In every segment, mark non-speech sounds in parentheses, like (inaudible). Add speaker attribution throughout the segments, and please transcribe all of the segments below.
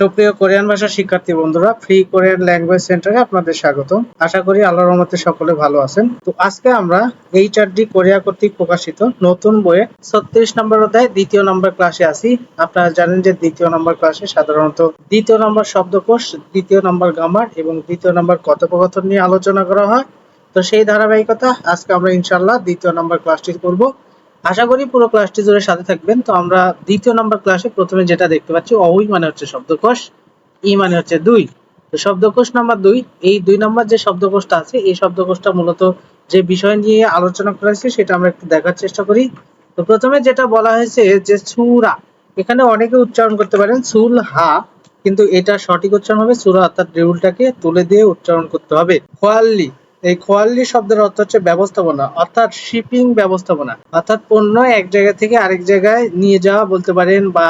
Speaker 1: সুপ্রিয় কোরিয়ান ভাষা শিক্ষার্থী বন্ধুরা ফ্রি কোরিয়ান ল্যাঙ্গুয়েজ সেন্টারে আপনাদের স্বাগত আশা করি আল্লাহর রহমতে সকলে ভালো আছেন। তো আজকে আমরা কোরিয়া কর্তৃক প্রকাশিত নতুন বইয়ে ছত্রিশ নম্বর অধ্যায় দ্বিতীয় নম্বর ক্লাসে আছি। আপনারা জানেন যে দ্বিতীয় নম্বর ক্লাসে সাধারণত দ্বিতীয় নম্বর শব্দকোষ, দ্বিতীয় নম্বর গ্রামার এবং দ্বিতীয় নম্বর কথোপকথন নিয়ে আলোচনা করা হয়। তো সেই ধারাবাহিকতা আজকে আমরা ইনশাল্লাহ দ্বিতীয় নম্বর ক্লাসটি করব। আশা করি পুরো ক্লাসটি জুড়ে সাথে থাকবেন। তো আমরা দ্বিতীয় নম্বর ক্লাসে প্রথমে যেটা দেখতে পাচ্ছি, অহুই মানে হচ্ছে শব্দকোষ, ই মানে হচ্ছে দুই। তো শব্দকোষ নাম্বার দুই, এই দুই নম্বর যে শব্দকোষটা আছে, এই শব্দকোষটা মূলত যে বিষয় নিয়ে আলোচনা করা হয়েছে, সেটা আমরা একটু দেখার চেষ্টা করি। তো প্রথমে যেটা বলা হয়েছে যে সুরা, এখানে অনেকে উচ্চারণ করতে পারেন সুল হা, কিন্তু এটা সঠিক উচ্চারণ হবে, সুরা অর্থাৎ রেউলটাকে তুলে দিয়ে উচ্চারণ করতে হবে। খোয়াল্লি এই খোয়াল্লি শব্দের অর্থ হচ্ছে ব্যবস্থাপনা, অর্থাৎ শিপিং ব্যবস্থাপনা। অর্থাৎ পণ্য এক জায়গা থেকে আরেক জায়গায় নিয়ে যাওয়া বলতে পারেন বা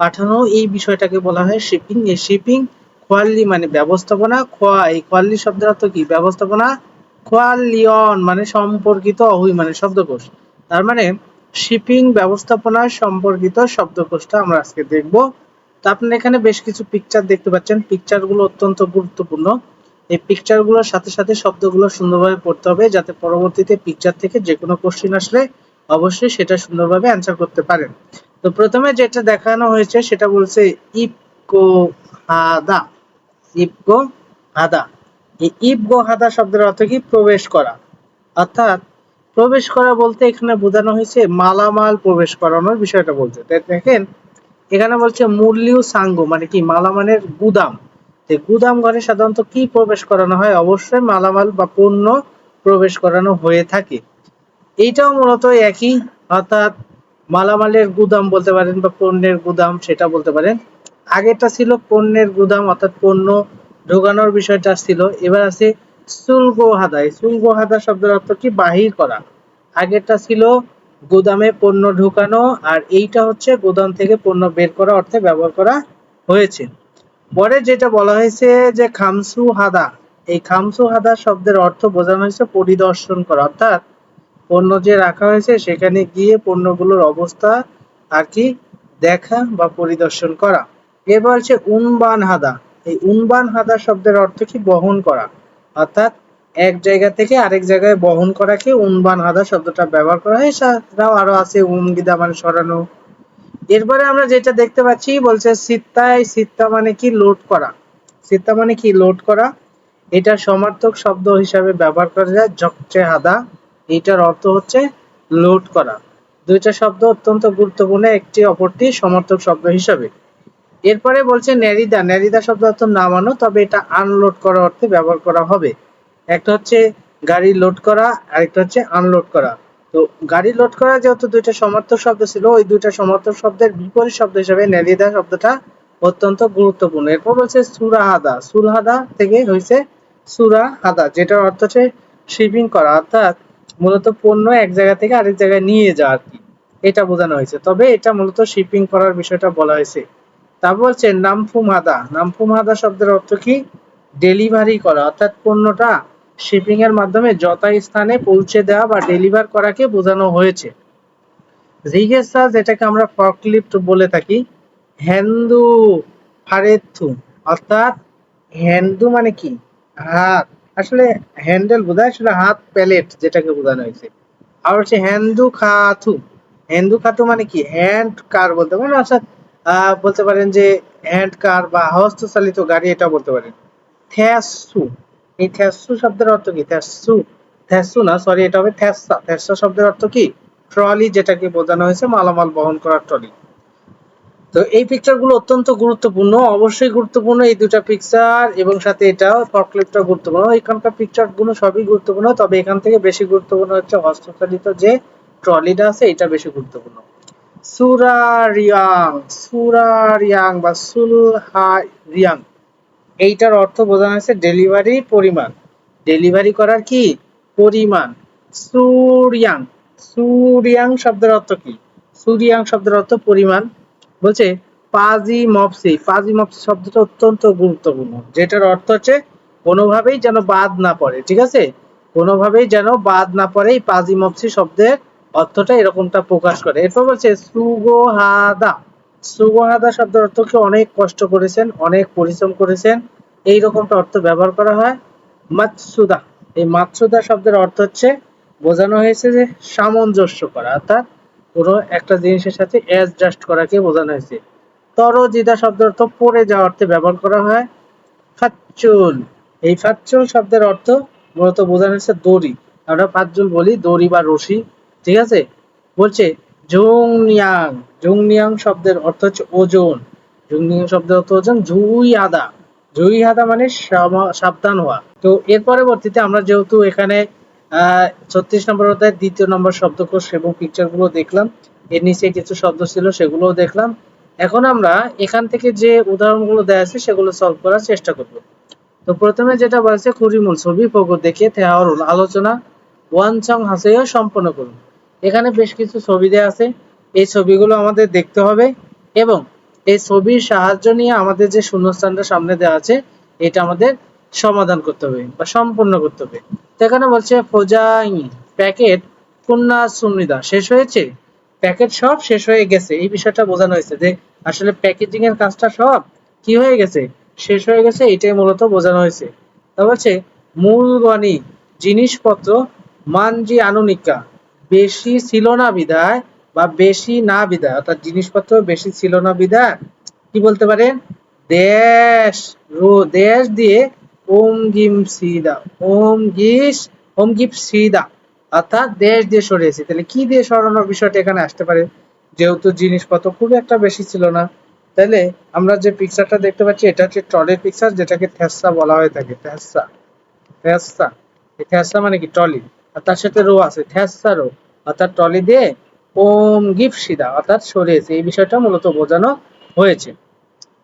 Speaker 1: পাঠানো, এই বিষয়টাকে বলা হয় শিপিং। এই শিপিং খোয়াল্লি মানে ব্যবস্থাপনা, খোয়া, এই খোয়াল্লি শব্দের অর্থ কি? ব্যবস্থাপনা খোয়ালিয়ন মানে সম্পর্কিত অহুই মানে শব্দকোষ। তার মানে শিপিং ব্যবস্থাপনা সম্পর্কিত শব্দকোষটা আমরা আজকে দেখব। তো আপনারা এখানে বেশ কিছু পিকচার দেখতে পাচ্ছেন। পিকচারগুলো অত্যন্ত গুরুত্বপূর্ণ। এই পিকচারগুলোর সাথে সাথে শব্দগুলো সুন্দরভাবে পড়তে হবে যাতে পরবর্তীতে পিকচার থেকে যে কোনো কোশ্চিন আসলে অবশ্যই সেটা সুন্দরভাবে অ্যান্সার করতে পারেন। তো প্রথমে যেটা দেখানো হয়েছে সেটা বলছে ইপকো হাদা ইপকো হাদা এই ইপগো হাদা শব্দের অর্থ কি? প্রবেশ করা। অর্থাৎ প্রবেশ করা বলতে এখানে বোঝানো হয়েছে মালামাল প্রবেশ করানোর বিষয়টা বলছে। দেখেন, এখানে বলছে মূল্যু সাঙ্গো মানে কি? মালামালের গুদাম। তো গুদাম ঘরে সাধারণত কি প্রবেশ করানো হয়? অবশ্যই মালামাল বা পণ্য প্রবেশ করানো হয়ে থাকে। এইটাও মূলত একই, অর্থাৎ মালামালের গুদাম বলতে পারেন বা পণ্যের গুদাম সেটা বলতে পারেন। আগেরটা ছিল পণ্যের গুদাম, অর্থাৎ পণ্য ঢোকানোর বিষয়টা ছিল। এবার আছে শুল্ক হাদা এই শুল্ক হাদা শব্দের অর্থ কি? বাহির করা। আগেরটা ছিল গুদামে পণ্য ঢোকানো, আর এইটা হচ্ছে গুদাম থেকে পণ্য বের করা অর্থে ব্যবহার করা হয়েছে। পরে যেটা বলা হয়েছে যে খামসু হাদা, এই খামসু হাদা শব্দের অর্থ বোঝানো হয়েছে পরিদর্শন করা। অর্থাৎ পণ্য যে রাখা হয়েছে, সেখানে গিয়ে পণ্যগুলোর অবস্থা আর কি দেখা বা পরিদর্শন করা। এবার হচ্ছে উনবান হাদা। এই উনবান হাদা শব্দের অর্থ কি? বহন করা। অর্থাৎ এক জায়গা থেকে আরেক জায়গায় বহন করাকে উনবান হাদা শব্দটা ব্যবহার করা হয়। এছাড়াও আরও আছে উমগিদা মানে সরানো এরপরে আমরা যেটা দেখতে পাচ্ছি, বলছে সিত্তায়, সিত্তা মানে কি? লোড করা। সিত্তা মানে কি? লোড করা। এটা সমার্থক শব্দ হিসাবে ব্যবহার করা যায় জকচে হাদা। এটার অর্থ হচ্ছে লোড করা। দুইটা শব্দ অত্যন্ত গুরুত্বপূর্ণ, একটি অপরটি সমর্থক শব্দ হিসাবে। এরপরে বলছে ন্যারিদা। ন্যারিদা শব্দ অর্থ নামানো, তবে এটা আনলোড করা অর্থে ব্যবহার করা হবে। একটা হচ্ছে গাড়ি লোড করা, আরেকটা হচ্ছে আনলোড করা। তো গাড়ি লোড করা যেহেতু দুইটা সমর্থক শব্দ ছিল, ওই দুইটা সমর্থক শব্দের বিপরীত শব্দ হিসেবে ন্যারিদা শব্দটা অত্যন্ত গুরুত্বপূর্ণ। এরপর বলছে সুরাহাদা। সুরহাদা থেকে হয়েছে সুরাহাদা, যেটার অর্থ হচ্ছে শিপিং করা, অর্থাৎ মূলত পণ্য এক জায়গা থেকে আরেক জায়গায় নিয়ে যাওয়া আর কি। এটা বোঝানো হয়েছে। তবে এটা মূলত শিপিং করার বিষয়টা বলা হয়েছে। তারপর বলছে নামফুম হাদা নামফুম হাদা শব্দের অর্থ কি? ডেলিভারি করা, অর্থাৎ পণ্যটা শিপিং এর মাধ্যমে যথাস্থানে পৌঁছে দেওয়া বা ডেলিভার করাকে বোঝানো হয়েছে। রিগেসা যেটাকে আমরা ফর্কলিফট বলে থাকি। হ্যান্দু ফারেথু, অর্থাৎ হ্যান্ডু মানে কি? হাত। আসলে হ্যান্ডেল বোঝায় আসলে হাত প্যালেট যেটাকে বোঝানো হয়েছে। আর হচ্ছে হ্যান্ডু খাথু হ্যান্ডু খাতু মানে কি? হ্যান্ড কার বলতে পারেন, অর্থাৎ বলতে পারেন যে হ্যান্ড কার বা হস্তচালিত গাড়ি, এটা বলতে পারেন। থ্যাসু। এই থ্যাসু শব্দের অর্থ কি? থ্যাসু। থ্যাসু না সরি এটা হবে থ্যাসা। থ্যাসা শব্দের অর্থ কি? ট্রলি, যেটাকে বোঝানো হয়েছে, মালামাল বহন করার ট্রলি। তো এই পিকচারগুলো অত্যন্ত গুরুত্বপূর্ণ, অবশ্যই গুরুত্বপূর্ণ এই দুটা পিকচার এবং সাথে এটাও ফকলিপটা গুরুত্বপূর্ণ। এখানকার পিকচারগুলো সবই গুরুত্বপূর্ণ, তবে এখান থেকে বেশি গুরুত্বপূর্ণ হচ্ছে হস্তচালিত যে ট্রলিটা আছে, এটা বেশি গুরুত্বপূর্ণ। সুরারিয়াং সুরারিয়াং বা সুলহারিয়াং এইটার অর্থ বোঝানো হয়েছে ডেলিভারি পরিমাণ। ডেলিভারি করার কি? পরিমাণ। সুরিয়াং। সুরিয়াং শব্দের অর্থ কি? সুরিয়াং শব্দের অর্থ পরিমাণ। বলছে পাজি মপসি পাজি মপসি শব্দটা অত্যন্ত গুরুত্বপূর্ণ, যেটার অর্থ হচ্ছে কোনোভাবেই যেন বাদ না পড়ে, ঠিক আছে? কোনোভাবেই যেন বাদ না পড়ে এই পাজি মপসি শব্দের অর্থটা এরকমটা প্রকাশ করে। এরপর বলছে সুগো হাদা সুবহাদা শব্দের অর্থ কি অনেক কষ্ট করেছেন, অনেক পরিশ্রম করেছেন, এই রকমটা অর্থ ব্যবহার করা হয় মাতসুদা এই মাতসুদা শব্দের অর্থ হচ্ছে বোঝানো হয়েছে যে সামঞ্জস্য করা, অর্থাৎ কোনো একটা জিনিসের সাথে অ্যাডজাস্ট করাকে বোঝানো হয়েছে। তরজিদা শব্দের অর্থ পড়ে যাওয়া অর্থে ব্যবহার করা হয় ফাচ্চুল। এই ফাচ্চুল শব্দের অর্থ মূলত বোঝানো হয়েছে দড়ি। আমরা ফাচ্চুল বলি দড়ি বা রশি, ঠিক আছে? বলছে জুংনিয়াং। জুংনিয়াং শব্দের অর্থ হচ্ছে ওজন। জুংনিয়াং শব্দের অর্থ ওজন জুই আদা জুই আদা মানে সাবধান হওয়া। তো এর পরবর্তীতে আমরা যেহেতু এখানে ছত্রিশ নম্বর অধ্যায় দ্বিতীয় নম্বর শব্দকোষ এবং পিকচারগুলো দেখলাম, এর নিচে কিছু শব্দ ছিল সেগুলোও দেখলাম। এখন আমরা এখান থেকে যে উদাহরণগুলো দেওয়া আছে সেগুলো সলভ করার চেষ্টা করব। তো প্রথমে যেটা বলেছে কুড়িমূল ছবি প্রগত দেখে তেহারুল আলোচনা ওয়ান হাসেও সম্পন্ন করুন। এখানে বেশ কিছু ছবি দেওয়া আছে। এই ছবিগুলো আমাদের দেখতে হবে এবং এই ছবির সাহায্য নিয়ে আমাদের যে শূন্যস্থানটা সামনে দেওয়া আছে, এটা আমাদের সমাধান করতে হবে বা সম্পূর্ণ করতে হবে। তো এখানে বলছে ফোজাই প্যাকেট কন্যা সুমৃদা শেষ হয়েছে? প্যাকেট সব শেষ হয়ে গেছে। এই বিষয়টা বোঝানো হয়েছে যে আসলে প্যাকেজিং এর কাজটা সব কি হয়ে গেছে? শেষ হয়ে গেছে, এটাই মূলত বোঝানো হয়েছে। তা বলছে মূলগণি জিনিসপত্র, মানজি আনুনিকা। বেশি ছিল না বিদায় বা বেশি না বিদায়, অর্থাৎ জিনিসপত্র বেশি ছিল না বিদায়, কি বলতে পারেন? দেশ, রো, দেশ দিয়ে ওম গিম সিদা, ওম গিস, ওম গিপ সিদা, অর্থাৎ দেশ দিয়ে সরিয়েছি তাহলে কি দিয়ে সরানোর বিষয়টা এখানে আসতে পারে? যেহেতু জিনিসপত্র খুব একটা বেশি ছিল না। তাহলে আমরা যে পিকচারটা দেখতে পাচ্ছি, এটা হচ্ছে ট্রলির পিকচার যেটাকে থ্যাসা বলা হয়ে থাকে, থ্যাসা থ্যাসা থ্যাসা মানে কি? ট্রলি আর তার সাথে রো আছে থ্যাসা রো। অর্থাৎ ট্রলি দিয়ে ওম গিফ সিদা অর্থাৎ সরিয়েছে এই বিষয়টা মূলত বোঝানো হয়েছে।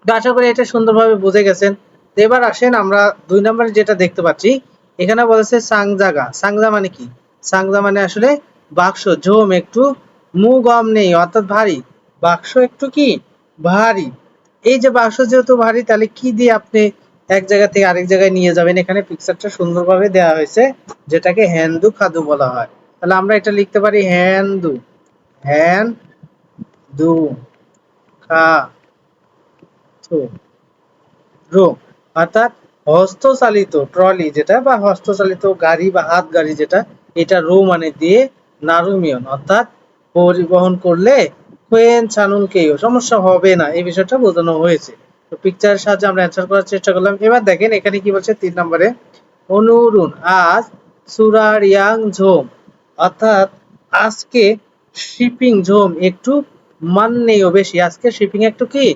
Speaker 1: তো আশা করি এটা সুন্দরভাবে বুঝে গেছেন। তো এবার আসেন আমরা দুই নম্বরে যেটা দেখতে পাচ্ছি, এখানে বলেছে সাংজাগা। সাংজা মানে কি? সাংজা মানে আসলে বাক্স ঝোম একটু মু গম নেই, অর্থাৎ ভারী। বাক্স একটু কি? ভারী। এই যে বাক্স যেহেতু ভারী, তাহলে কি দিয়ে আপনি এক জায়গা থেকে আরেক জায়গায় নিয়ে যাবেন। এখানে পিকচারটা সুন্দরভাবে দেওয়া হয়েছে, যেটাকে হ্যান্ডু খাদু বলা হয়। তাহলে আমরা এটা লিখতে পারি হ্যান্ডু হ্যান দু খা রো, অর্থাৎ হস্তচালিত ট্রলি যেটা বা হস্তচালিত গাড়ি বা হাত গাড়ি যেটা, এটা রো মানে দিয়ে নারুমিয়ন, অর্থাৎ পরিবহন করলে কোয়েন ছানুনকেও সমস্যা হবে না। এই বিষয়টা বোঝানো হয়েছে। তো পিকচারের সাহায্যে আমরা অ্যান্সার করার চেষ্টা করলাম। এবার দেখেন এখানে কি বলছে? তিন নম্বরে অনুরুন আজ সুরার ইয়াং ঝোম। অর্থাৎ আজকে শিপিং ঝোম একটু মান্যেও বেশি। আজকে শিপিং একটু কি?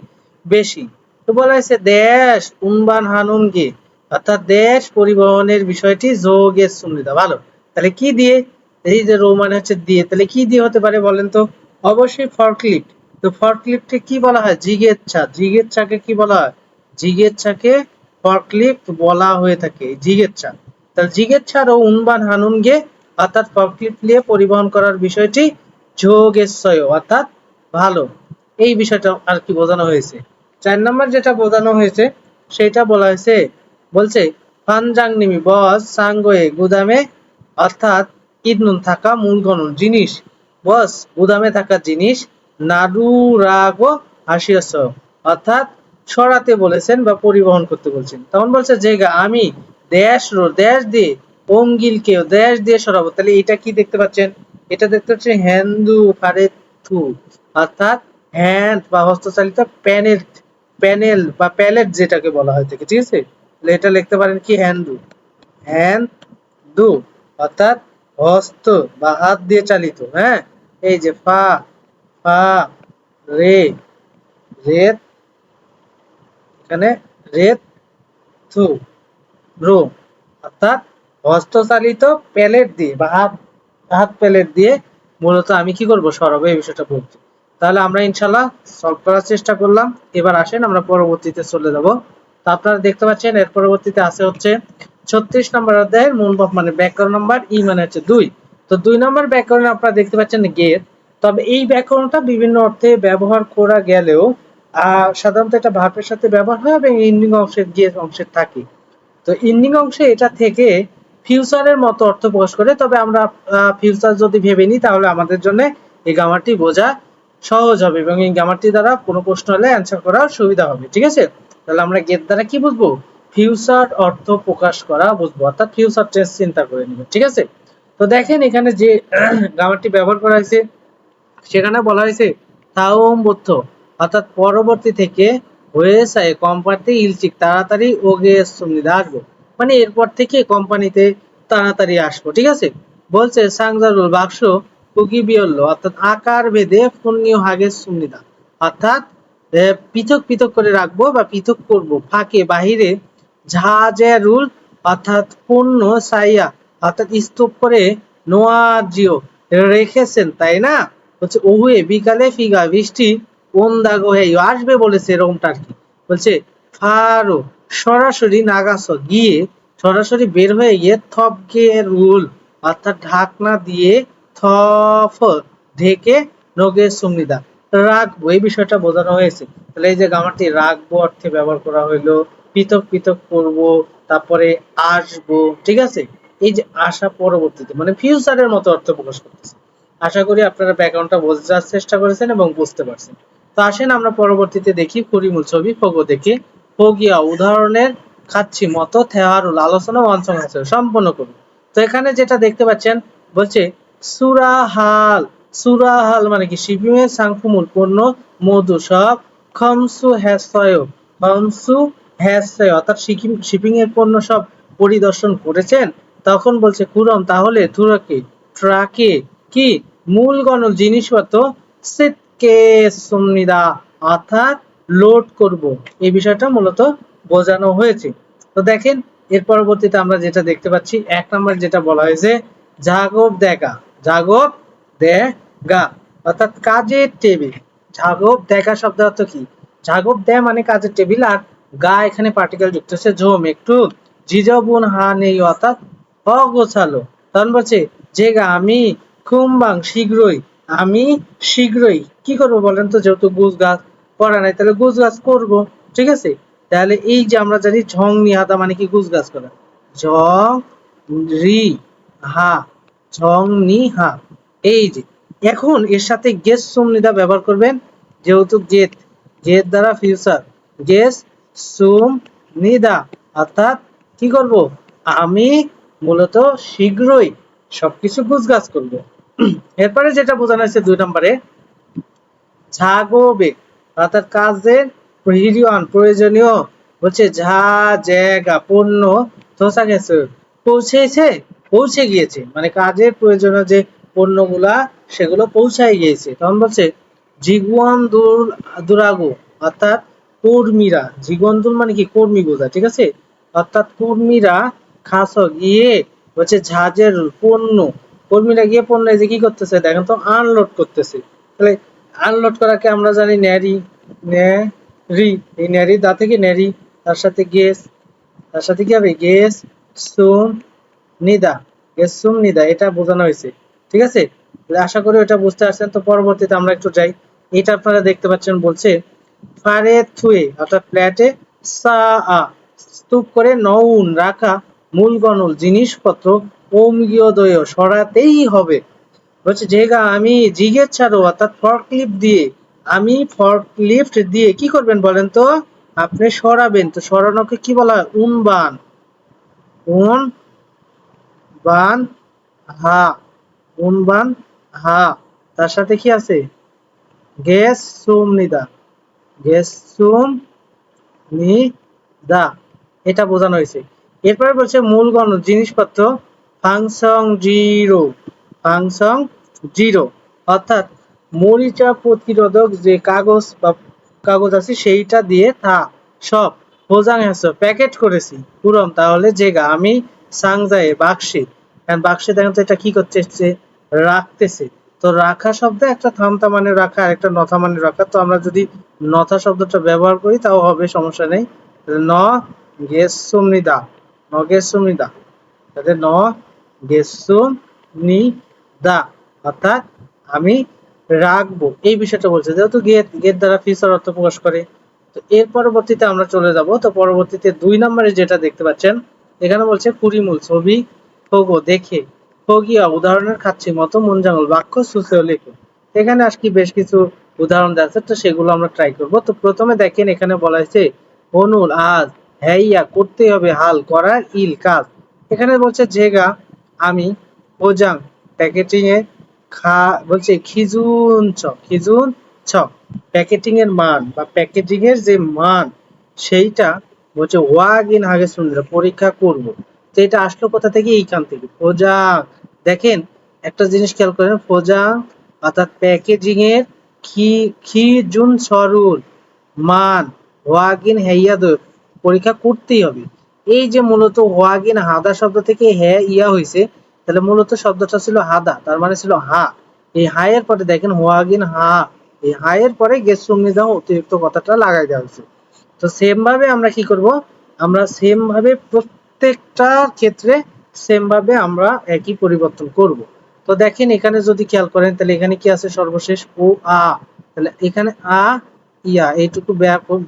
Speaker 1: বেশি। তো বলা হয়েছে, দেশ উনবান হানুনগে অর্থাৎ দেশ পরিবহনের বিষয়টি যোগে সুমৃদা ভালো। তাহলে কি দিয়ে? এই যে রো মানে হচ্ছে দিয়ে। তাহলে কি দিয়ে হতে পারে বলেন তো? অবশ্যই ফর্কলিফট তো ফর্কলিফটে কি বলা হয়? জিগেচ্ছা জিগেচ্ছাকে কি বলা হয়? জিগেচ্ছাকে ফর্কলিফট বলা হয়ে থাকে জিগেচ্ছা তাহলে জিগেচ্ছার ও উনবান হানুনগে অর্থাৎ ফর্কলিফট নিয়ে পরিবহন করার বিষয়টি যোগেশ্বয়, অর্থাৎ ভালো। এই বিষয়টা আর কি বোঝানো হয়েছে। চার নম্বর যেটা বোঝানো হয়েছে, সেটা বলা হয়েছে, বলছে, ফানজাং নিমি, বস, সাঙ্গয়ে, গুদামে, অর্থাৎ ইদনুন থাকা মূল গণন, জিনিস। বস, গুদামে থাকা জিনিস নাড়ু রাগ হাসিয়াস অর্থাৎ সরাতে বলেছেন বা পরিবহন করতে বলছেন। তখন বলছে, যে আমি দেশ রো, দেশ দিয়ে অঙ্গিলকে দেশ দিয়ে সরাবো। তাহলে এটা কি দেখতে পাচ্ছেন? এটা দেখতে পাচ্ছেন হ্যান্ডু ফারে থু অর্থাৎ হ্যান্ড বা হস্তচালিত প্যানেল প্যানেল বা প্যালেট যেটাকে বলা হয় থাকে ঠিক আছে? এটা লিখতে পারেন কি? হ্যান্ডু হ্যান্ড দু অর্থাৎ হস্ত বা হাত দিয়ে চালিত হ্যাঁ? এই যে ফা ফা রে, রেত, এখানে রেত থু রো অর্থাৎ হস্তচালিত প্যালেট দিয়ে বা হাত হাত প্যালেট দিয়ে মূলত আমি কি করব সরাবো এই বিষয়টা বলছি তাহলে আমরা ইনশাল্লাহ সলভ করার চেষ্টা করলাম। এবার আসেন, আমরা পরবর্তীতে চলে যাব। তো আপনারা দেখতে পাচ্ছেন, এর পরবর্তীতে আছে হচ্ছে ছত্রিশ নম্বর অধ্যায়ের মূল মানে ব্যাকরণ নাম্বার, ই মানে হচ্ছে দুই। তো দুই নম্বর ব্যাকরণে আপনারা দেখতে পাচ্ছেন গেট তবে এই ব্যাকরণটা বিভিন্ন অর্থে ব্যবহার করা গেলেও সাধারণত এটা ভার্বের সাথে ব্যবহার হয় এবং ইন্ডিং অংশের, গিয়ে অংশের থাকে। তো ইন্ডিং অংশে এটা থেকে ফিউচারের মতো অর্থ প্রকাশ করে, তবে আমরা ফিউচার যদি ভেবে নিই, তাহলে আমাদের জন্য এই গ্রামারটি বোঝা সহজ হবে এবং এই গ্রামারটি দ্বারা কোনো প্রশ্ন হলে অ্যান্সার করার সুবিধা হবে, ঠিক আছে? তাহলে আমরা গেট দ্বারা কি বুঝব? ফিউচার অর্থ প্রকাশ করা বুঝব, অর্থাৎ ফিউচার টেন্স চিন্তা করে নিব, ঠিক আছে? তো দেখেন এখানে যে (clears throat) গ্রামারটি ব্যবহার করা হয়েছে সেখানে বলা হয়েছে তাওম বদ্ধ, অর্থাৎ পরবর্তী থেকে হয়েছে কোম্পানিতে ইলচিক তাড়াতাড়ি ওগে সুবিধা আসব। মানে এরপর থেকে কোম্পানিতে তাড়াতাড়ি আসব, ঠিক আছে? বলছে, সাংজারুল বাক্স অর্থাৎ আকার ভেদে হাগে অর্থাৎ পৃথক পৃথক করে রাখব বা পৃথক করব, ফাঁকে বাহিরে ঝাজেরুল অর্থাৎ পূর্ণ সাইয়া, অর্থাৎ স্তূপ করে নোয়াজিও রেখেছেন, তাই না? হচ্ছে ওহুয়ে বিকালে ফিগা, বৃষ্টি ওন্দাগো হে আসবে বলেছে এরকমটা আর কি। বলছে, ফারো, সরাসরি নাগাস, গিয়ে সরাসরি বের হয়ে গিয়ে থপকে রুল, অর্থাৎ ঢাকনা দিয়ে থফ ঢেকে নগে সুমিদা, রাখব। এই বিষয়টা বোঝানো হয়েছে। তাহলে এই যে গামারটি রাখব অর্থে ব্যবহার করা হইল, পৃথক পৃথক করব, তারপরে আসব, ঠিক আছে? এই যে আসা পরবর্তীতে মানে ফিউচারের মতো অর্থ প্রকাশ করতেছে। আশা করি আপনারা ব্যাকগ্রাউন্ডটা বোঝার চেষ্টা করেছেন এবং বুঝতে পারছেন। তো আসেন, আমরা পরবর্তীতে দেখি পরিমূল ছবি ফোগো দেখি। ফোগিয়া উদাহরণের খাচ্ছি মতো থেহারুল আলোচনা অঞ্চল আছে সম্পন্ন করুন। তো এখানে যেটা দেখতে পাচ্ছেন, বলছে, সুরাহাল সুরাহাল মানে কি? শিপিংয়ে সাংফুমুল পণ্য, মধু সব, খমসু হ্যাসয় খমসু হ্যাসয় অর্থাৎ শিপিং শিপিং এর পণ্য সব পরিদর্শন করেছেন। তখন বলছে, কুরম, তাহলে তুরকে ট্রাকে কি? মূল গণল জিনিসপত্র সিটকে সুমনিদা অর্থাৎ লোড করব। এই বিষয়টা মূলত বোঝানো হয়েছে। তো দেখেন, এর পরবর্তীতে আমরা যেটা দেখতে পাচ্ছি, এক নম্বর যেটা বলা হয়েছে দেখা। অর্থাৎ কাজের টেবিল। ঝাগব দেখা শব্দ অর্থ কি? ঝাগব দেয় মানে কাজের টেবিল, আর গা এখানে পার্টিকেল যুক্ত হচ্ছে ঝোম একটু জিজবুন হা নেই, অর্থাৎ অগোছালো। তখন বলছে, যে গা আমি খুমবাং শীঘ্রই। আমি শীঘ্রই। কি করব বলেন তো? যেহেতু গুজ গাছ করা নাই, তাহলে গুজ গাছ করব, ঠিক আছে? তাহলে এই যে আমরা জানি ঝং নিহাদা মানে কি গুজ গাছ করা? ঝং রি হা, ঝং নি হা। এই যে, এখন এর সাথে গেস সুমনিদা ব্যবহার করবেন, যেহেতু গেট গেট দ্বারা ফিউচার গেস সুম নিদা অর্থাৎ কি করব? আমি মূলত শীঘ্রই সবকিছু গুজগাছ করব। (clears throat) এরপরে যেটা বোঝানো হয়েছে দুই নম্বরে, ঝাগোবে, অর্থাৎ কাজের প্রয়োজন, প্রয়োজনীয় হচ্ছে ঝা, জায়গা, পণ্য ধোসা গেছে, পৌঁছেছে, পৌঁছে গিয়েছে। মানে কাজের প্রয়োজনীয় যে পণ্যগুলা, সেগুলো পৌঁছায় গিয়েছে। তখন বলছে জিগুয়ান দুর দুরাগো, অর্থাৎ কর্মীরা জিগন্দুল মানে কি? কর্মী বোঝা, ঠিক আছে? অর্থাৎ কর্মীরা খাস গিয়ে হচ্ছে ঝাঁজের পণ্য কর্মীরা গিয়ে পণ্য যে, কি করতেছে? দেখেন তো আনলোড করতেছে। তাহলে আনলোড করাকে আমরা জানি? ন্যারি। ন্যারি। এই ন্যারি দা থেকে ন্যারি। তার সাথে গেস তার সাথে কি হবে? গেস সুম নিদা। গেস সুম নিদা। এটা বোঝানো হয়েছে। ঠিক আছে? তাহলে আশা করি এটা বুঝতে পারছেন। তো পরবর্তীতে আমরা একটু যাই। এটা আপনারা দেখতে পাচ্ছেন, বলছে, ফারে থুয়ে অর্থাৎ প্লেটে সা আ স্তূপ করে নউন রাখা মূল গণল জিনিসপত্র ওমগীয়দয়, সরাতেই হবে। বলছে যেগা আমি জিগের ছাড়ো, অর্থাৎ ফর্কলিফট দিয়ে, আমি ফর্কলিফট দিয়ে কি করবেন বলেন তো? আপনি সরাবেন। তো সরানোকে কি বলা হয়? উনবান উন বান হা। উনবান হা। তার সাথে কি আছে? গ্যাস সুম নিদা গ্যাস সুম নি দা এটা বোঝানো হয়েছে। এরপরে বলছে মূল গণ জিনিসপত্র ফাংশন জিরো ফাংশন জিরো। অর্থাৎ মরিচা প্রতিরোধক যে কাগজ বা কাগজ আছে সেইটা দিয়ে তা সব। বোঝাং আছে প্যাকেট করেছি। পুরম তাহলে যেগা আমি সাংজায়ে, বাক্সে। কারণ বাক্সে দেখেন তো এটা কি করতেছে? রাখতেছে। তো রাখা শব্দ একটা থামতা মানে রাখা, আর একটা নথা মানে রাখা। তো আমরা যদি নথা শব্দটা ব্যবহার করি, তাও হবে, সমস্যা নেই। ন গেসুম নিদা ন গেসুম নিদা তাহলে ন গেসুম নি দা অর্থাৎ আমি রাখব। এই বিষয়টা বলছে, যেহেতু গেট গেট দ্বারা ফিউচার অর্থ প্রকাশ করে। তো এর পরবর্তীতে আমরা চলে যাব। তো পরবর্তীতে দুই নম্বরে যেটা দেখতে পাচ্ছেন, এখানে বলছে কুড়িমূল ছবি ফোগো দেখে। ফগিয়া উদাহরণের খাচ্ছি মতো মনজাঙ্গল বাক্য সুসেও লেখো। এখানে আজকে বেশ কিছু উদাহরণ দেওয়া তো সেগুলো আমরা ট্রাই করব। তো প্রথমে দেখেন, এখানে বলা হয়েছে, অনুল, আজ হ্যাইয়া করতে হবে হাল করার ইল কাজ। এখানে বলছে, জেগা আমি ওজাং প্যাকেটিং এ খা, বলছে খিজুন ছ খিজুন ছ প্যাকেটিং এর মান বা প্যাকেজিং এর যে মান, সেইটা বলছে ওয়াগ ইন আগে শুনলে পরীক্ষা করব। তো এটা আসলো কোথা থেকে? এইখান থেকে। ফোজাং। দেখেন, একটা জিনিস খেয়াল করেন, ফোজাং অর্থাৎ প্যাকেজিং এর কি কি জুন সরুল মান ওয়াগিন হেইয়া পরীক্ষা করতেই হবে। এই যে মূলত ওয়াগিন হাদা শব্দ থেকে হে ইয়া হয়েছে তাহলে মূলত শব্দটা ছিল হাদা, তার মানে ছিল হা। এই হায়ের পরে দেখেন ওয়াগিন হা, এই হায়ের পরে গেস দাও অতিরিক্ত কথাটা লাগাই দেওয়া হয়েছে। তো সেম ভাবে আমরা কি করব? আমরা সেম ভাবে প্রত্যেকটা ক্ষেত্রে সেম ভাবে আমরা একই পরিবর্তন করব। তো দেখেন এখানে যদি খেয়াল করেন, তাহলে এখানে কি আছে? সর্বশেষ ও আ। তাহলে এখানে আ, ইয়া, এইটুকু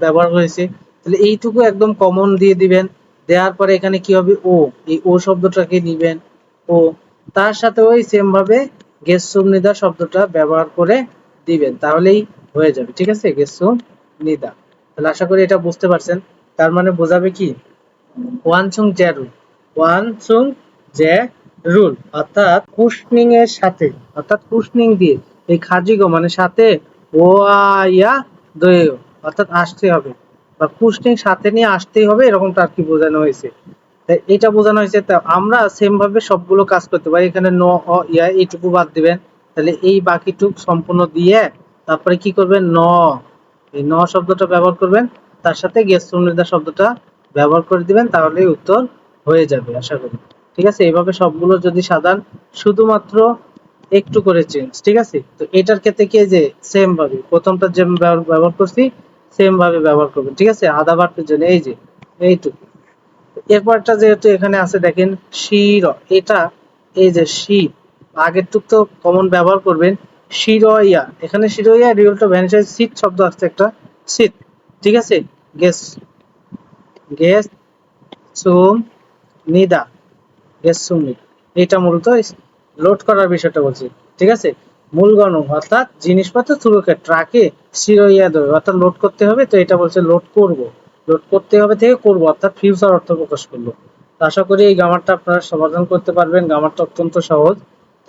Speaker 1: ব্যবহার হয়েছে। তাহলে এইটুকু একদম কমন দিয়ে দিবেন। দেওয়ার পরে এখানে কি হবে? ও, এই ও শব্দটাকে নিবেন। ও, তার সাথে ওই সেম ভাবে গেসুম নিদা শব্দটা ব্যবহার করে দিবেন। তাহলেই হয়ে যাবে, ঠিক আছে? গেসুম নিদা তাহলে আশা করি এটা বুঝতে পারছেন। তার মানে বোঝাবে কি? ওয়ান সুং জে রুল। ওয়ান সুং জে রুল। অর্থাৎ কুশনিং এর সাথে, অর্থাৎ কুশনিং দিয়ে, এই খাজিগো মানে সাথে ও আ ইয়া দয়ে অর্থাৎ আসতে হবে। বা কুশনিং সাথে নিয়ে আসতেই হবে, এরকমটা আর কি বোঝানো হয়েছে। এটা বোঝানো হয়েছে, তা আমরা সেম ভাবে সবগুলো কাজ করতে পারি। এখানে ন, অ ইয়া এইটুকু বাদ দিবেন। তাহলে এই বাকিটুক সম্পূর্ণ দিয়ে তারপরে কি করবেন? ন, এই ন শব্দটা ব্যবহার করবেন। তার সাথে গেস সুনির্দা শব্দটা ব্যবহার করে দিবেন, তাহলেই উত্তর হয়ে যাবে, আশা করি। ঠিক আছে? এইভাবে সবগুলো যদি সাধারণ শুধুমাত্র একটু করে চেঞ্জ ঠিক আছে? তো এটার ক্ষেত্রে কি যে সেম ভাবে প্রথমটা যে ব্যবহার করছি সেম ভাবে ব্যবহার করবেন, ঠিক আছে? আধা বাটের জন্য, এই যে, এইটুকু। এরপরটা যেহেতু এখানে আছে, দেখেন, শির, এটা, এই যে শি আগের টুক তো কমন ব্যবহার করবেন, শিরইয়া, এখানে শিরইয়া রিউলটা ভ্যানিশ সিট শব্দ আসছে একটা সিট ঠিক আছে? গেস গেস সুম নিদা গেস সুম নিদা। এটা মূলত লোড করার বিষয়টা বলছি, ঠিক আছে? মূল গণ অর্থাৎ জিনিসপত্র থ্রুকে ট্রাকে শিরইয়া দেবে অর্থাৎ লোড করতে হবে, তো এটা বলছে লোড করব। লোড করতে হবে থেকে করব, অর্থাৎ ফিউচার অর্থ প্রকাশ করল। আশা করি এই গ্রামারটা আপনারা সমাধান করতে পারবেন গ্রামারটা অত্যন্ত সহজ।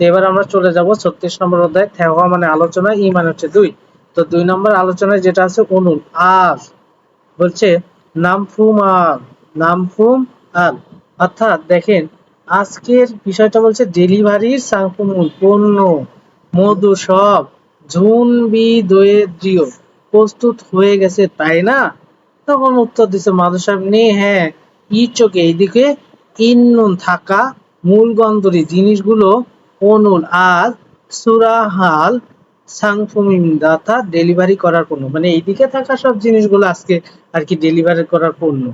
Speaker 1: তো এবার আমরা চলে যাব ছত্রিশ নম্বর অধ্যায় থেওয়া মানে আলোচনা, ই মানে হচ্ছে দুই। তো দুই নম্বর আলোচনায় যেটা আছে অনুল আজ বলছে, নামফুম আল নামফুম আল। অর্থাৎ দেখেন, আজকের বিষয়টা বলছে ডেলিভারির সাংফুমুল পণ্য। মধু সব ঝুনবি দয়ে দৃঢ়। প্রস্তুত হয়ে গেছে, তাই না? তখন উত্তর দিছে মাধু সাহেব, নে হ্যাঁ ই চোখে এইদিকে ইন্নুন থাকা মূল গন্ধরি জিনিসগুলো অনুল আর সুরাহাল সাংফুমিম অর্থাৎ ডেলিভারি করার পণ্য। মানে এইদিকে থাকা সব জিনিসগুলো আজকে আর কি ডেলিভারি করার পণ্য।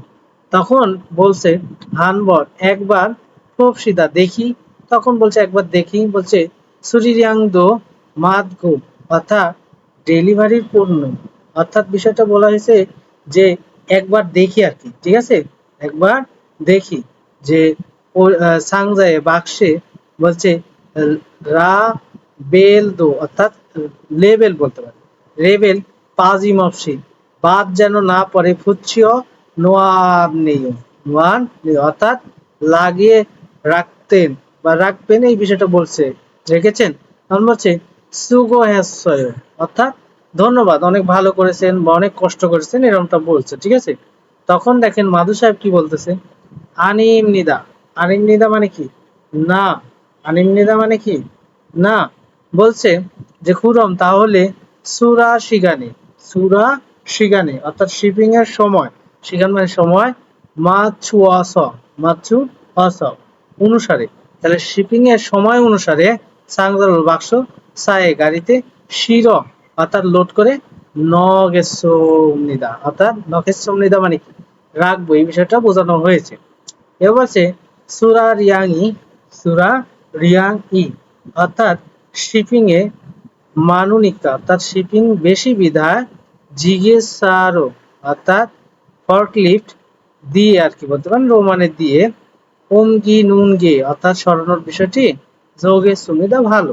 Speaker 1: তখন বলছে হানবর একবার প্রফসিদা দেখি। তখন বলছে, একবার দেখি। বলছে সুরিরিয়াং দো মাদগু, অর্থাৎ ডেলিভারির পণ্য। অর্থাৎ বিষয়টা বলা হয়েছে যে, একবার দেখি আর কি, ঠিক আছে? একবার দেখি যে সাংজায়ে বাক্সে বলছে, রা বেল দো, অর্থাৎ লেবেল বলতে পারে। রেবেল পাজি মপসি বাদ যেন না পড়ে, ফুচ্ছিও নোয়াব নেই নোয়ান অর্থাৎ লাগিয়ে রাখতেন বা রাখবেন, এই বিষয়টা বলছে। রেখেছেন। তখন বলছে সুগো হ্যাসয় অর্থাৎ ধন্যবাদ, অনেক ভালো করেছেন বা অনেক কষ্ট করেছেন এরকমটা বলছে, ঠিক আছে? তখন দেখেন মাধু সাহেব কি বলতেছে? আনিম নিদা। আনিম নিদা মানে কি? না। আনিম নিদা মানে কি? না। বলছে যে, খুরম, তাহলে সুরা শিগানে সুরা শিগানে, অর্থাৎ শিপিং এর সময়, শিগান মানে সময় মাছু অস মাছু অস অনুসারে। তাহলে শিপিং এর সময় অনুসারে সাংজাল বাক্স সায়ে গাড়িতে শির, অর্থাৎ লোড করে নগেসনিদা অর্থাৎ নগেসনিদা মানে কি? রাখব, এই বিষয়টা বোঝানো হয়েছে। এবার বলছে, সুরা রিয়াং ই সুরা রিয়াং ই অর্থাৎ শিপিং এ মানুনিকতা অর্থাৎ শিপিং বেশি বিধায় জিজ্ঞেসারো, অর্থাৎ ফর্কলিফট দিয়ে আর কি বলতে পারেন, রোমানে দিয়ে ওমগি নুনগে অর্থাৎ সরানোর বিষয়টি যোগে সুবিধা ভালো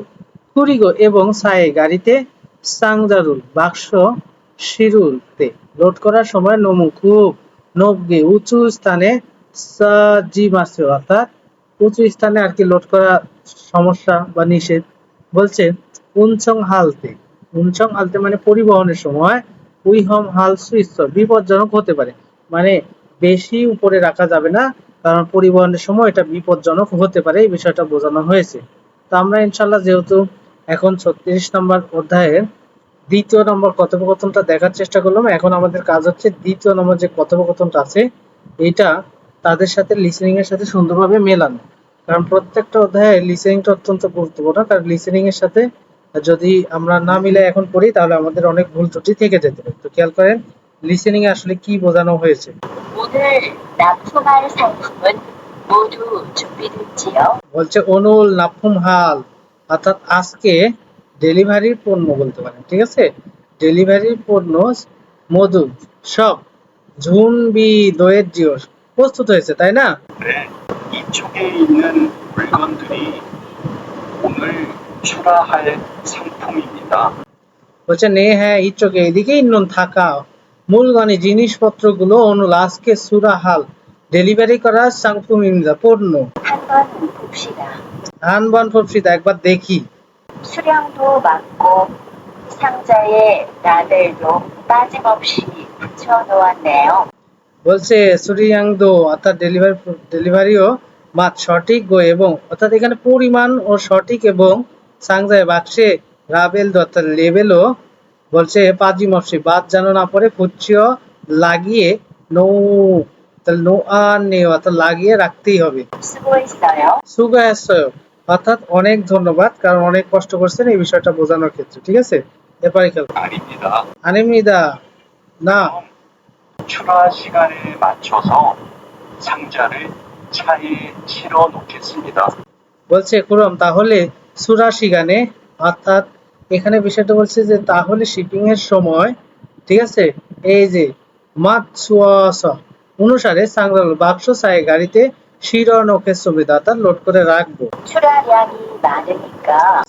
Speaker 1: কুরিগো এবং সায়ে গাড়িতে সাংজারুল বাক্স শিরুলতে লোড করার সময় নমু খুব নবগে উঁচু স্থানে অর্থাৎ উঁচু স্থানে আর কি লোড করা সমস্যা বা নিষেধ। বলছে উনচং হালতে। উনচং হালতে মানে পরিবহনের সময় উইহম হাল সুইচ বিপজ্জনক হতে পারে। মানে বেশি উপরে রাখা যাবে না, কারণ পরিবহনের সময় এটা বিপজ্জনক হতে পারে, এই বিষয়টা বোঝানো হয়েছে। তো আমরা ইনশাল্লাহ যেহেতু এখন ছত্রিশ নম্বর অধ্যায়ের দ্বিতীয় নম্বর কথোপকথনটা দেখার চেষ্টা করলাম, এখন আমাদের কাজ হচ্ছে দ্বিতীয় নম্বর যে কথোপকথনটা আছে, এটা তাদের সাথে লিসেনিং এর সাথে সুন্দরভাবে মেলানো। কারণ প্রত্যেকটা অধ্যায়ে লিসেনিংটা অত্যন্ত গুরুত্বপূর্ণ, কারণ লিসেনিং এর সাথে যদি আমরা না মিলে এখন পড়ি, তাহলে আমাদের অনেক ভুল ত্রুটি থেকে যেতে পারে। তো খেয়াল করেন লিসেনিং এ আসলে কি বোঝানো হয়েছে? বলছে, অনুল নাফুম হাল অর্থাৎ আজকে ডেলিভারির পণ্য বলতে পারেন, ঠিক আছে? ডেলিভারির পণ্য মধু, সব। ঝুন বি দয়ের জিও প্রস্তুত হয়েছে, তাই না? বলছে, নে হ্যাঁ ইচ্ছকে এদিকে ইন্নন থাকা মূলগণে জিনিসপত্রগুলো অনুল আজকে সুরাহাল হাল ডেলিভারি করা সাংফুমিন্দা পণ্য
Speaker 2: 한번 봅시다.
Speaker 1: আনবন ফপসিদা একবার দেখি
Speaker 2: 수량도 맞고 상자에 라벨도 빠짐없이 붙여놓았네요.
Speaker 1: বলছে সুরিয়াংদো অর্থাৎ ডেলিভারি ডেলিভারিও মাত সঠিক গো এবং অর্থাৎ এখানে পরিমাণ ও সঠিক এবং সাংজায় বাক্সে রাবেল দো অর্থাৎ লেবেলও বলছে পাজি মপসি বাদ যেন না পড়ে ফুচ্ছিও লাগিয়ে নৌ তাহলে নো আর নেও অর্থাৎ লাগিয়ে রাখতেই হবে
Speaker 2: 수고했어요.
Speaker 1: সুগায়াসয় অর্থাৎ অনেক ধন্যবাদ কারণ অনেক কষ্ট করছেন এই বিষয়টা বোঝানোর ক্ষেত্রে ঠিক আছে এরপরে খেল
Speaker 3: 아닙니다.
Speaker 1: আনিমিদা না
Speaker 3: 출하 시간에 맞춰서 상자를 차에 실어 놓겠습니다.
Speaker 1: বলছে কুরম তাহলে সুরাশি গানে অর্থাৎ এখানে বিষয়টা বলছে যে তাহলে শিপিং এর সময় ঠিক আছে এই যে মাতসুয়াস অনুসারে সাংরাল বাক্স সায় গাড়িতে শিরনকে সুবিধাতা লোড করে রাখব।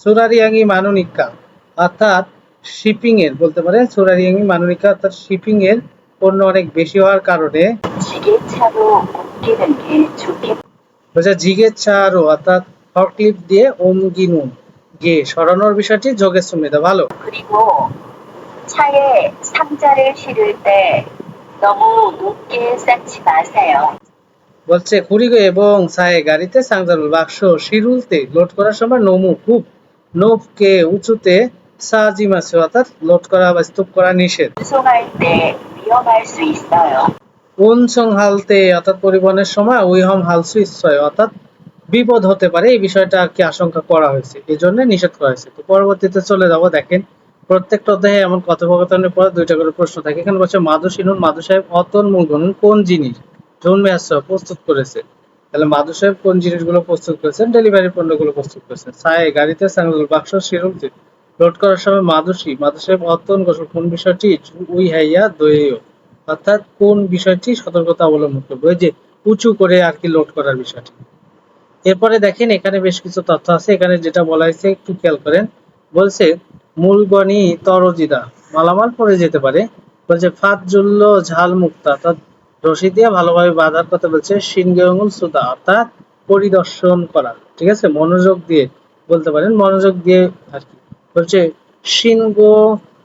Speaker 1: সুরারিয়াঙ্গি মাননিকা। অর্থাৎ শিপিং এর বলতে পারে সুরারিয়াঙ্গি মাননিকা অর্থাৎ শিপিং এর পণ্য অনেক বেশি হওয়ার কারণে বোঝা জিগেচ্ছা আরও অর্থাৎ হরক্লিপ দিয়ে ওম গিনুন গে সরানোর বিষয়টি যোগের সুমিতা ভালো।
Speaker 2: 그리고 차에 상자를 실을 때 너무 높게 쌓지 마세요.
Speaker 1: বলছে কুড়িগো এবং সায়ে গাড়িতে সাংজারুল বাক্স শিরুলতে লোড করার সময় নমু খুব নোভকে উঁচুতে সাজিমাসে অর্থাৎ লোড করা বা স্তূপ করা নিষেধ
Speaker 2: 输送할 때 위험할 수 있어요.
Speaker 1: উনসং হালতে অর্থাৎ পরিবহনের সময় উইহম হালসু ইচ্ছয় অর্থাৎ বিপদ হতে পারে এই বিষয়টা আর কি আশঙ্কা করা হয়েছে এই জন্য নিষেধ করা হয়েছে তো পরবর্তীতে চলে যাব দেখেন প্রত্যেকটা অধ্যায়ে এমন কথোপকথনের পর দুইটা করে প্রশ্ন থাকে। এখানে বলছে, মাধু সিনুন, মাধু সাহেব অতন মূলগণন কোন জিনিস? জন্মে আসছে প্রস্তুত করেছে। তাহলে মাধু সাহেব কোন জিনিসগুলো প্রস্তুত করেছেন? ডেলিভারি পণ্যগুলো প্রস্তুত করেছেন। সায়ে গাড়িতে সাংগুল বাক্স শিরুলতে লোড করার সময় মাদুসি মাদু সাহেব অতন গোসল কোন বিষয়টি? উই হাইয়া দয়েও। অর্থাৎ কোন বিষয়টি সতর্কতা অবলম্বন করবে? যে উঁচু করে আর কি লোড করার বিষয়টি। এরপরে দেখেন এখানে বেশ কিছু তথ্য আছে। এখানে যেটা বলা হয়েছে, একটু খেয়াল করেন। বলছে মূলগণি তরজিদা। মালামাল পড়ে যেতে পারে। বলছে ফাত জুল্ল ঝাল মুক্ত। অর্থাৎ রশি দিয়ে ভালোভাবে বাঁধার কথা বলছে সিনগেঙ্গুল সুদা। অর্থাৎ পরিদর্শন করা। ঠিক আছে? মনোযোগ দিয়ে বলতে পারেন। মনোযোগ দিয়ে আর কি। বলছে, সিনগো,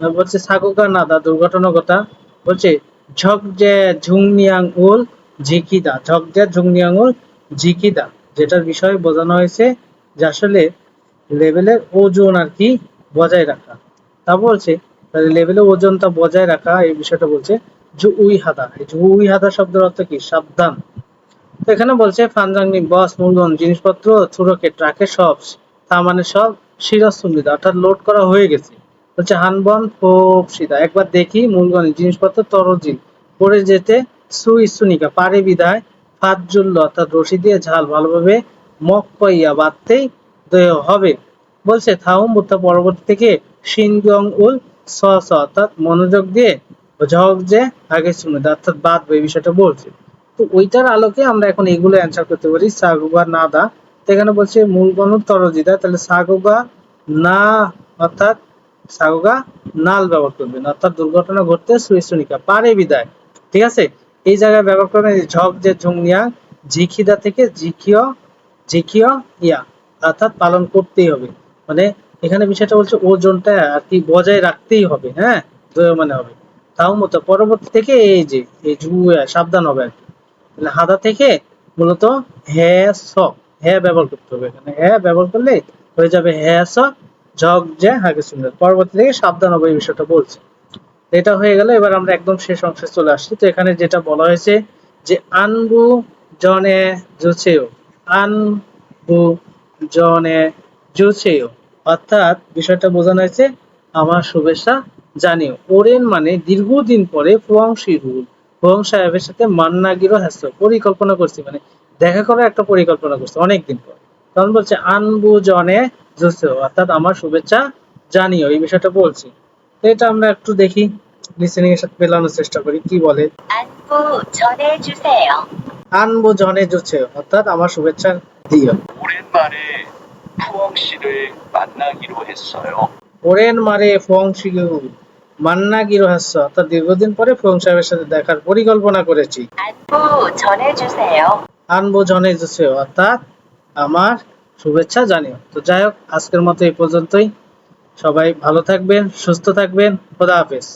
Speaker 1: বলছে সাগোকা নাদা দুর্ঘটনা কথা বলছে ঝকজে ঝুংনিয়াং উল ঝিকিদা ঝকজে ঝুংনিয়াং উল ঝিকিদা যেটার বিষয়ে বোঝানো হয়েছে যে আসলে লেভেলের ওজন আর কি বজায় রাখা। তা বলছে লেভেলের ওজনটা বজায় রাখা, এই বিষয়টা বলছে জু উই হাদা এই হাদা শব্দের অর্থ কি? সাবধান। তো এখানে বলছে, ফানজাংনি, বস মূলধন জিনিসপত্র, থুরকে ট্রাকে সব তার মানে সব শিরস সুবিধা অর্থাৎ লোড করা হয়ে গেছে। বলছে, হানবন ফোপ সিধা। একবার দেখি মূলগণ জিনিসপত্র তরজিল পড়ে যেতে সুই সুনিকা পারে বিদায় ফাজুল্ল অর্থাৎ রশি দিয়ে ঝাল ভালোভাবে মক পাইয়া বাঁধতেই হবে। বলছে থাউম বুদ্ধা পরবর্তী থেকে সিনগং উল স অর্থাৎ মনোযোগ দিয়ে ঝক যে আগে শুনে অর্থাৎ বাদ এই বিষয়টা বলছে। তো ওইটার আলোকে আমরা এখন এগুলো অ্যান্সার করতে পারি। সাগুবা না দা এখানে বলছে মূল গণ তরজিদা, তাহলে সাগুবা না, অর্থাৎ সাগোগা নাল ব্যবহার করবেন, অর্থাৎ দুর্ঘটনা ঘটতে সুইসুনিকা পারে বিদায়। ঠিক আছে? এই জায়গায় ব্যবহার করবেন ঝক যে ঝুংনিয়া জিখিদা থেকে জিখিও জিখিও ইয়া, অর্থাৎ পালন করতেই হবে। মানে এখানে বিষয়টা বলছে ওজনটা আর কি বজায় রাখতেই হবে হ্যাঁ? মানে হবে। তাও মতো পরবর্তী থেকে এই যে, এই জুয়া সাবধান হবে আর কি। তাহলে হাদা থেকে মূলত হে, স হ্যাঁ ব্যবহার করতে হবে এখানে। হ্যাঁ ব্যবহার করলে হয়ে যাবে হ্যাঁ স জগ যে হাগে সুন্দর পরবর্তী থেকে সাবধান হবে এই বিষয়টা বলছে। এটা হয়ে গেল, এবার আমরা একদম শেষ অংশে চলে আসছি। তো এখানে যেটা বলা হয়েছে যে আনবু জনে জুছেও। আনবু জনে জুছেও। অর্থাৎ বিষয়টা বোঝানো হয়েছে আমার শুভেচ্ছা জানিও। ওরেন মানে দীর্ঘদিন পরে ফুয়াং রুল। ফুয়াং সাহেবের সাথে মান্নাগিরো হাস্য পরিকল্পনা করছি মানে দেখা করার একটা পরিকল্পনা করছে অনেকদিন পর। তখন বলছে আনবু জনে অর্থাৎ আমার শুভেচ্ছা জানিও এই বিষয়টা বলছি। এটা আমরা একটু দেখি লিসেনিং এর সাথে মেলানোর চেষ্টা করি কি বলে? আনবু জনে জুসে অর্থাৎ আমার শুভেচ্ছা দিও।
Speaker 3: 푸엉 씨를 만나기로 했어요.
Speaker 1: ওরেন মারে ফং শিগু মান্না গিরো হাস্য অর্থাৎ দীর্ঘদিন পরে ফং সাহেবের সাথে দেখার পরিকল্পনা করেছি
Speaker 2: 안부 전해주세요.
Speaker 1: আনবো জনে জুছে অর্থাৎ আমার শুভেচ্ছা জানিও তো যাই হোক আজকের মতো এই পর্যন্তই সবাই ভালো থাকবেন সুস্থ থাকবেন খোদা হাফেজ